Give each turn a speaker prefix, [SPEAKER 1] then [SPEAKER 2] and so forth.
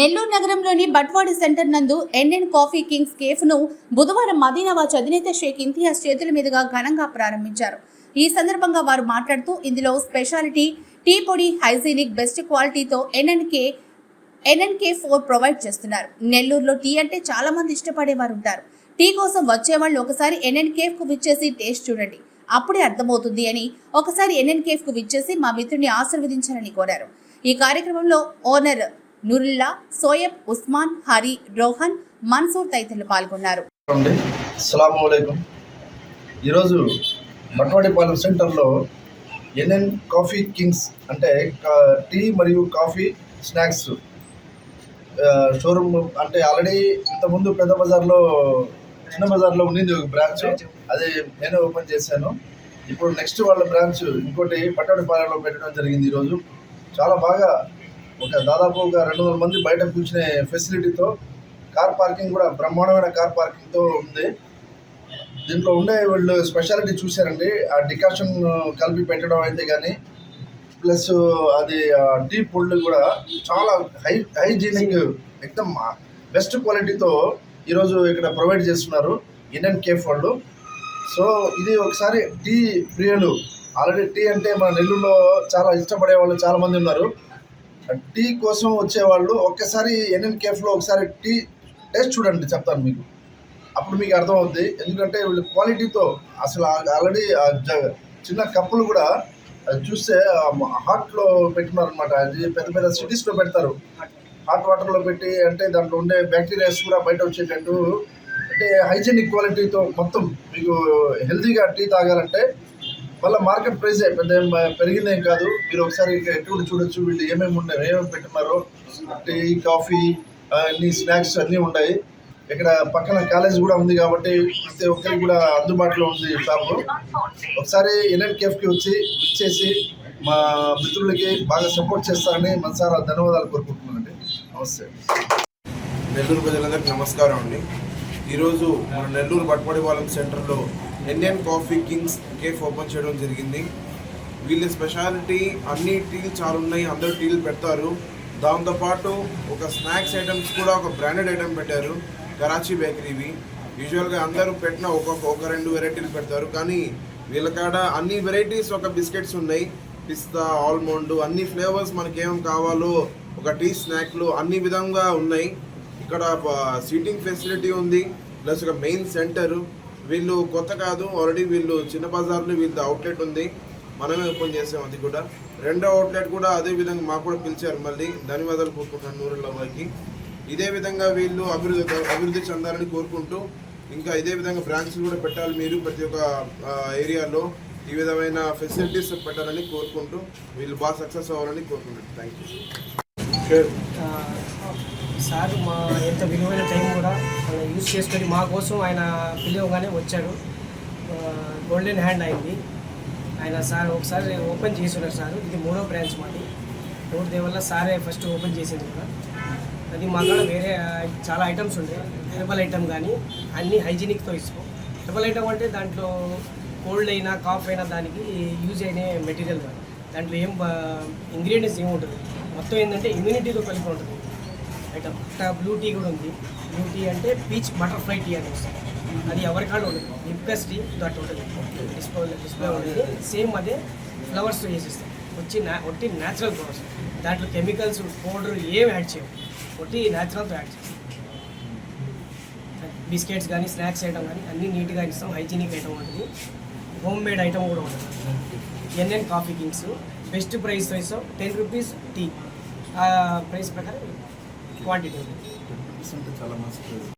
[SPEAKER 1] నెల్లూరు నగరంలోని బట్వాడి సెంటర్ నందు NN coffee kings కేఫ్ను బుధవారం మదీనావాజ్ అధినేత షేక్ ఇంతియాజ్ చేతుల మీదుగా ఘనంగా ప్రారంభించారు. ఈ సందర్భంగా వారు మాట్లాడుతూ ఇందులో స్పెషాలిటీ టీ పొడి హైజీనిక్ బెస్ట్ క్వాలిటీతో ఎన్ఎన్కే ఎన్ఎన్కే ఫోర్ ప్రొవైడ్ చేస్తున్నారు. నెల్లూరులో టీ అంటే చాలా మంది ఇష్టపడేవారు ఉంటారు. టీ కోసం వచ్చేవాళ్ళు ఒకసారి ఎన్ఎన్కు విచ్చేసి టేస్ట్ చూడండి. అప్పుడే అర్థమవుతుంది అని ఒకసారి ఎన్ఎన్కు విచ్చేసి మా మిత్రుని ఆశీర్వదించాలని కోరారు. ఈ కార్యక్రమంలో ఓనర్ నురుల్లా సోయబ్ ఉస్మాన్ హరి రోహన్ మన్సూర్ తదితరులు పాల్గొన్నారు.
[SPEAKER 2] ఈరోజు మట్వాడిపాలెం సెంటర్లో ఎన్ఎన్ కాఫీ కింగ్స్ అంటే టీ మరియు కాఫీ స్నాక్స్ షోరూమ్ అంటే ఆల్రెడీ ఇంతకుముందు పెద్ద బజార్లో చిన్న బజార్లో ఉండింది ఒక బ్రాంచ్. అది నేను ఓపెన్ చేశాను. ఇప్పుడు నెక్స్ట్ వాళ్ళ బ్రాంచ్ ఇంకోటి పట్టడిపాలెంలో పెట్టడం జరిగింది ఈరోజు. చాలా బాగా ఒక దాదాపు ఒక రెండు వందల మంది బయట కూర్చునే ఫెసిలిటీతో కార్ పార్కింగ్ కూడా బ్రహ్మాండమైన కార్ పార్కింగ్తో ఉంది. దీంట్లో ఉండే వాళ్ళు స్పెషాలిటీ చూశారండి. ఆ డికాషన్ కలిపి పెట్టడం అయితే కానీ ప్లస్ అది టీ పొళ్ళు కూడా చాలా హై హైజీనిక్ ఎక్దమ్ బెస్ట్ క్వాలిటీతో ఈరోజు ఇక్కడ ప్రొవైడ్ చేస్తున్నారు ఇండియన్ కేఫ్ వాళ్ళు. సో ఇది ఒకసారి టీ ప్రియులు. ఆల్రెడీ టీ అంటే మన నెల్లూరులో చాలా ఇష్టపడే వాళ్ళు చాలామంది ఉన్నారు. టీ కోసం వచ్చేవాళ్ళు ఒక్కసారి ఎన్ఎన్ కేఫ్లో ఒకసారి టీ టేస్ట్ చూడండి చెప్తాను మీకు. అప్పుడు మీకు అర్థమవుద్ది. ఎందుకంటే వీళ్ళు క్వాలిటీతో అసలు ఆల్రెడీ చిన్న కప్పులు కూడా అది చూస్తే హాట్లో పెట్టినారనమాట అది పెద్ద పెద్ద సిటీస్లో పెడతారు. హాట్ వాటర్లో పెట్టి అంటే దాంట్లో ఉండే బ్యాక్టీరియాస్ కూడా బయట వచ్చేటట్టు. అంటే హైజీనిక్ క్వాలిటీతో మొత్తం మీకు హెల్తీగా టీ తాగాలంటే మళ్ళీ మార్కెట్ ప్రైస్ పెద్ద పెరిగిందేం కాదు. మీరు ఒకసారి ఎటువంటి చూడొచ్చు. వీళ్ళు ఏమేమి ఉన్నాయి ఏమేమి పెట్టున్నారో టీ కాఫీ అన్ని స్నాక్స్ అన్నీ ఉన్నాయి ఇక్కడ పక్కన కాలేజ్ కూడా ఉంది కాబట్టి ప్రతి ఒక్కరికి కూడా అందుబాటులో ఉంది షాపు ఒకసారి ఎన్ఎన్ కేఫ్కి వచ్చి ఇచ్చేసి మా మిత్రులకి బాగా సపోర్ట్ చేస్తారని మనసారా ధన్యవాదాలు కోరుకుంటున్నానండి. నమస్తే.
[SPEAKER 3] నెల్లూరు ప్రజలందరికీ నమస్కారం అండి. ఈరోజు మన నెల్లూరు బట్పడిపాలెం సెంటర్లో Indian coffee kings cafe open చేయడం జరిగింది. వీళ్ళ స్పెషాలిటీ అన్ని టీలు చాలా ఉన్నాయి. అందరూ టీలు పెడతారు. దాంతోపాటు ఒక స్నాక్స్ ఐటమ్స్ కూడా ఒక బ్రాండెడ్ ఐటమ్ పెట్టారు. కరాచీ బేకరీవి యూజువల్గా అందరూ పెట్టిన ఒక్కొక్క ఒక రెండు వెరైటీలు పెడతారు. కానీ వీళ్ళ కాడ అన్ని వెరైటీస్ ఒక బిస్కెట్స్ ఉన్నాయి. పిస్తా ఆల్మండ్ అన్ని ఫ్లేవర్స్ మనకి ఏం కావాలో ఒక టీ స్నాక్లు అన్ని విధంగా ఉన్నాయి. ఇక్కడ సీటింగ్ ఫెసిలిటీ ఉంది. ప్లస్ ఒక మెయిన్ సెంటర్ వీళ్ళు కొత్త కాదు. ఆల్రెడీ వీళ్ళు చిన్న బజార్లో వీళ్ళది అవుట్లెట్ ఉంది. మనమే ఓపెన్ చేసాం అది కూడా. రెండో అవుట్లెట్ కూడా అదే విధంగా మాకు కూడా పిలిచారు మళ్ళీ. ధన్యవాదాలు కోరుకుంటున్నాను నూరుల్లా వారికి ఇదే విధంగా వీళ్ళు అభివృద్ధి అభివృద్ధి చెందాలని కోరుకుంటూ ఇంకా ఇదే విధంగా బ్రాంచ్లు కూడా పెట్టాలి మీరు ప్రతి ఒక్క ఏరియాలో. ఈ విధమైన ఫెసిలిటీస్ పెట్టాలని కోరుకుంటూ వీళ్ళు బాగా సక్సెస్ అవ్వాలని కోరుకుంటున్నాను థ్యాంక్ యూ
[SPEAKER 4] సార్ మా ఎంత విలువైన టైం కూడా ఆయన యూజ్ చేసుకొని మా కోసం ఆయన పిలవగానే వచ్చాడు. గోల్డెన్ హ్యాండ్ అయింది. ఆయన సార్ ఒకసారి ఓపెన్ చేసి ఉన్నారు సార్. ఇది మూడో బ్రాంచ్ మాది. రోడ్ దేవల్ల సారే ఫస్ట్ ఓపెన్ చేసింది కూడా. అది మా కాడ వేరే చాలా ఐటమ్స్ ఉంటాయి హెర్బల్ ఐటమ్ కానీ అన్నీ హైజీనిక్తో ఇస్తాం. హెర్బల్ ఐటమ్ అంటే దాంట్లో కోల్డ్ అయినా కాఫ్ అయినా దానికి యూజ్ అయిన మెటీరియల్ కానీ దాంట్లో ఏం ఇంగ్రీడియంట్స్ ఏమి ఉంటుంది మొత్తం ఏంటంటే ఇమ్యూనిటీతో కలిపి ఉంటుంది. ఐటమ్ బ్లూ టీ కూడా ఉంది. బ్లూ టీ అంటే పీచ్ బటర్ఫ్లై టీ అని వస్తుంది. అది ఎవరికాడ ఉండదు. లిప్కస్ టీ దట్ ఉంటుంది డిస్ప్లే డిస్ప్లే ఉంటుంది సేమ్ అదే ఫ్లవర్స్ వేసిస్తాం వచ్చి నా ఒట్టి న్యాచురల్ ఫ్లవర్స్ దాంట్లో కెమికల్స్ పౌడర్ ఏం యాడ్ చేయవు. ఒట్టి న్యాచురల్తో యాడ్ చేస్తాం బిస్కెట్స్ కానీ స్నాక్స్ ఐటమ్ కానీ అన్నీ నీట్గా ఇస్తాం. హైజీనిక్ ఐటమ్ ఉంటుంది. హోమ్ మేడ్ ఐటమ్ కూడా ఉంటుంది. ఎన్ఎన్ కాఫీ కింగ్స్ బెస్ట్ ప్రైస్తో ఇస్తాం. టెన్ రూపీస్ టీ ఆ ప్రైస్ ప్రకారం క్వాంటిటీ ఉంటుంది
[SPEAKER 2] చాలా మస్తు